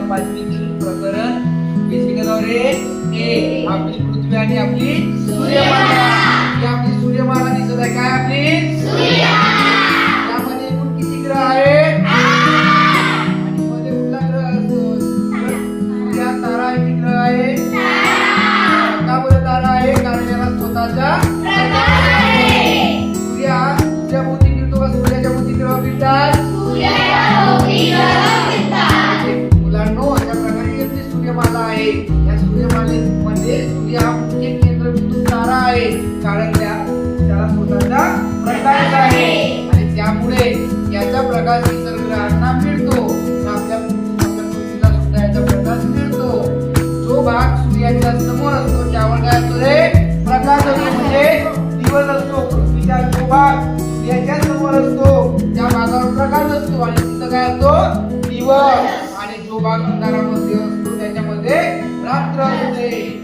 इयत्ता पाचवीतील प्रकरण बेसिकद्वारे ए आपली पृथ्वी आणि आपली सूर्यमाला. ही आपली सूर्यमाला दिसत आहे. काय आपली? यामध्ये एकूण किती ग्रह आहेत? आणि मध्ये कुठला ग्रह असतो? सूर्यात तारा किती ग्रह आहे का बरं तारा आहे? कारण याला स्वतःचा. सूर्य सूर्याभोवती फिरतो का? सूर्याच्या भोवती ग्रह फिरतात. म्हणजे या सूर्यमालेमध्ये सूर्य हा केंद्रबिंदू तारा आहे कारण त्या त्याला स्वतःचा प्रकाश आहे. आणि त्यामुळे याचा प्रकाश इतर ग्रहांना मिळतो. तर आपल्या आपल्या पृथ्वीला सुद्धा याचा प्रकाश मिळतो. जो भाग सूर्याच्या समोर असतो त्यावर काय असतो रे? प्रकाश असतो. म्हणजे दिवस असतो. पृथ्वीचा जो भाग सूर्याच्या समोर असतो त्या भागावर प्रकाश असतो. आणि तिथं काय असतो? दिवस. आणि जो भाग अंधारामध्ये असतो Hey!